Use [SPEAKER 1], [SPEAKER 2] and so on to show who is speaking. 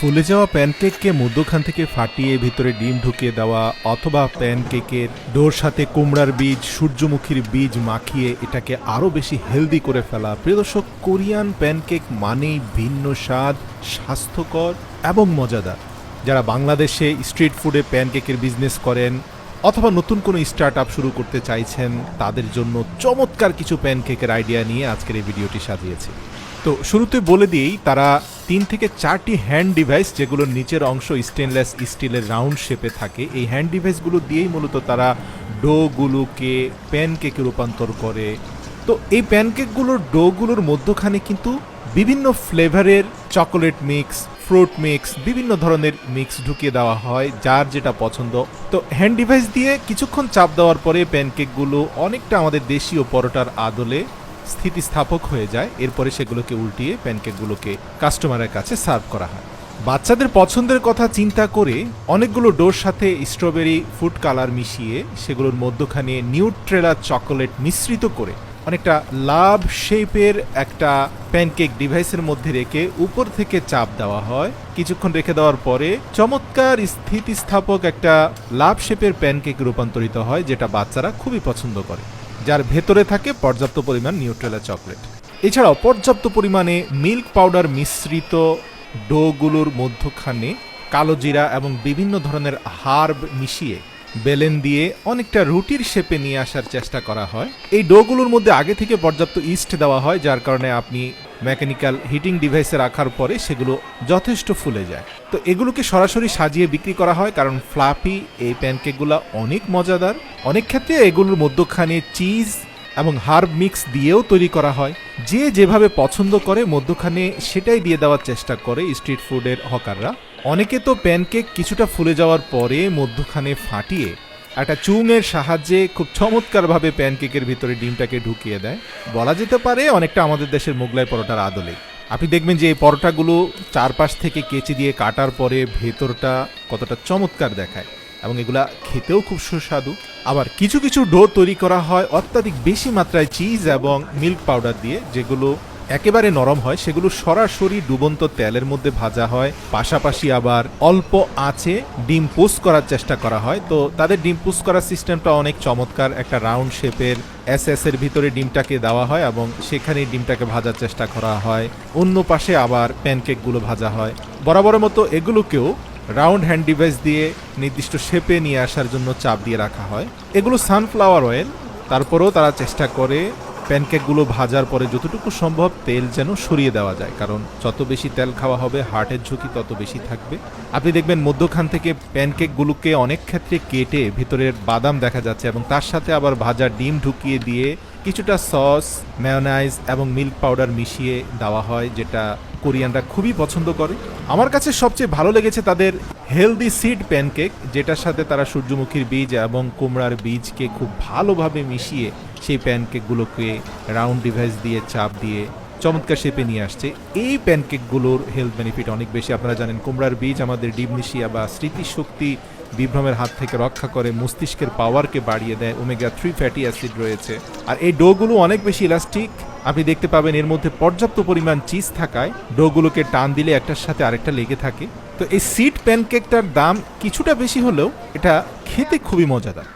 [SPEAKER 1] ফুলে যাওয়া প্যানকেককে মধ্যখান থেকে ফাটিয়ে ভিতরে ডিম ঢুকিয়ে দেওয়া অথবা প্যানকেকের ডোর সাথে কুমড়ার বীজ, সূর্যমুখীর বীজ মাখিয়ে এটাকে আরও বেশি হেলদি করে ফেলা। প্রিয় দর্শক, কোরিয়ান প্যানকেক মানেই ভিন্ন স্বাদ, স্বাস্থ্যকর এবং মজাদার। যারা বাংলাদেশে স্ট্রিট ফুডে প্যানকেকের বিজনেস করেন অথবা নতুন কোনো স্টার্ট আপ শুরু করতে চাইছেন, তাদের জন্য চমৎকার কিছু প্যানকেকের আইডিয়া নিয়ে আজকের এই ভিডিওটি সাজিয়েছি। তো শুরুতে বলে দিয়েই তারা তিন থেকে চারটি হ্যান্ড ডিভাইস যেগুলোর নিচের অংশ স্টেনলেস স্টিলের রাউন্ড শেপে থাকে, এই হ্যান্ড ডিভাইসগুলো দিয়েই মূলত তারা ডোগুলোকে প্যানকেকে রূপান্তর করে। তো এই প্যানকেকগুলোর ডোগুলোর মধ্যখানে কিন্তু বিভিন্ন ফ্লেভারের চকোলেট মিক্স ফ্রুট মিক্স বিভিন্ন ধরনের মিক্স ঢুকিয়ে দেওয়া হয়, যার যেটা পছন্দ। তো হ্যান্ড ডিভাইস দিয়ে কিছুক্ষণ চাপ দেওয়ার পরে প্যানকেকগুলো অনেকটা আমাদের দেশীয় পরোটার আদলে স্থিতিস্থাপক হয়ে যায়, এরপরে সেগুলোকে উল্টিয়ে প্যানকেকগুলোকে কাস্টমারের কাছে সার্ভ করা হয়। বাচ্চাদের পছন্দের কথা চিন্তা করে অনেকগুলো ডোর সাথে স্ট্রবেরি, ফুড কালার মিশিয়ে সেগুলোর মধ্যখানে নিউট্রেলা চকোলেট মিশ্রিত করে অনেকটা লাভ শেপের একটা প্যানকেক ডিভাইসের মধ্যে রেখে উপর থেকে চাপ দেওয়া হয়। কিছুক্ষণ রেখে দেওয়ার পরে চমৎকার স্থিতিস্থাপক একটা লাভ শেপের প্যানকেক রূপান্তরিত হয়, যেটা বাচ্চারা খুবই পছন্দ করে। যার ভেতরে থাকে পর্যাপ্ত পরিমাণ নিউট্রেলা চকলেট। এছাড়াও, পর্যাপ্ত পরিমাণে মিল্ক পাউডার মিশ্রিত ডোগুলোর মধ্যখানে কালো জিরা এবং বিভিন্ন ধরনের হার্ব মিশিয়ে বেলেন দিয়ে অনেকটা রুটির শেপে নিয়ে আসার চেষ্টা করা হয়। এই ডোগুলোর মধ্যে আগে থেকে পর্যাপ্ত ইস্ট দেওয়া হয়, যার কারণে আপনি মেকানিক্যাল হিটিং ডিভাইসে রাখার পরে সেগুলো যথেষ্ট ফুলে যায়। তো এগুলোকে সরাসরি সাজিয়ে বিক্রি করা হয় কারণ ফ্লাপি, এই প্যানকেকগুলো অনেক মজাদার। অনেক ক্ষেত্রে এগুলোর মধ্যখানে চিজ এবং হার্ব মিক্স দিয়েও তৈরি করা হয়। যে যেভাবে পছন্দ করে মধ্যখানে সেটাই দিয়ে দেওয়ার চেষ্টা করে স্ট্রিট ফুডের হকাররা। অনেকে তো প্যানকেক কিছুটা ফুলে যাওয়ার পরে মধ্যখানে ফাটিয়ে একটা চুংয়ের সাহায্যে খুব চমৎকারভাবে প্যানকেকের ভিতরে ডিমটাকে ঢুকিয়ে দেয়। বলা যেতে পারে অনেকটা আমাদের দেশের মোগলাই পরোটার আদলে। আপনি দেখবেন যে এই পরোটাগুলো চারপাশ থেকে কেচি দিয়ে কাটার পরে ভেতরটা কতটা চমৎকার দেখায় এবং এগুলা খেতেও খুব সুস্বাদু। আবার কিছু কিছু ডো তৈরি করা হয় অত্যাধিক বেশি মাত্রায় চিজ এবং মিল্ক পাউডার দিয়ে, যেগুলো একেবারে নরম হয়, সেগুলো সরাসরি ডুবন্ত তেলের মধ্যে ভাজা হয়। পাশাপাশি আবার অল্প আঁচে ডিম পোস্ট করার চেষ্টা করা হয়। তো তাদের ডিম পোস্ট করার সিস্টেমটা অনেক চমৎকার। একটা রাউন্ড শেপের এস এস এর ভিতরে ডিমটাকে দেওয়া হয় এবং সেখানে ডিমটাকে ভাজার চেষ্টা করা হয়। অন্য পাশে আবার প্যানকেকগুলো ভাজা হয়। বরাবরের মতো এগুলোকেও রাউন্ড হ্যান্ড ডিভাইস দিয়ে নির্দিষ্ট শেপে নিয়ে আসার জন্য চাপ দিয়ে রাখা হয়। এগুলো সানফ্লাওয়ার অয়েল, তারপরেও তারা চেষ্টা করে প্যানকেকগুলো ভাজার পরে যতটুকু সম্ভব তেল যেন সরিয়ে দেওয়া যায়, কারণ যত বেশি তেল খাওয়া হবে, হার্টের ঝুঁকি তত বেশি থাকবে। আপনি দেখবেন মধ্যখান থেকে প্যানকেকগুলোকে অনেক ক্ষেত্রে কেটে ভিতরের বাদাম দেখা যাচ্ছে এবং তার সাথে আবার ভাজা ডিম ঢুকিয়ে দিয়ে কিছুটা সস ম্যায়োনাইজ এবং মিল্ক পাউডার মিশিয়ে দেওয়া হয়, যেটা কোরিয়ানরা খুবই পছন্দ করে। আমার কাছে সবচেয়ে ভালো লেগেছে তাদের হেলদি সিড প্যানকেক যেটার সাথে তারা সূর্যমুখীর বীজ এবং কুমড়ার বীজকে খুব ভালোভাবে মিশিয়ে সেই প্যানকেকগুলোকে রাউন্ড ডিভাইস দিয়ে, চাপ দিয়ে চমৎকার শেপে নিয়ে আসছে। এই প্যানকেকগুলোর হেলথ বেনিফিট অনেক বেশি। আপনারা জানেন, কুমড়ার বীজ আমাদের ডিমনিশিয়া বা স্মৃতিশক্তি বিভ্রমের হাত থেকে রক্ষা করে মস্তিষ্কের পাওয়ারকে বাড়িয়ে দেয়। ওমেগা থ্রি ফ্যাটি অ্যাসিড রয়েছে। আর এই ডোগুলো অনেক বেশি ইলাস্টিক আপনি দেখতে পাবেন এর মধ্যে পর্যাপ্ত পরিমাণ চিজ থাকায় ডোগুলোকে টান দিলে একটার সাথে আরেকটা লেগে থাকে। তো এই সিট প্যানকেকটার দাম কিছুটা বেশি হলেও এটা খেতে খুবই মজাদার।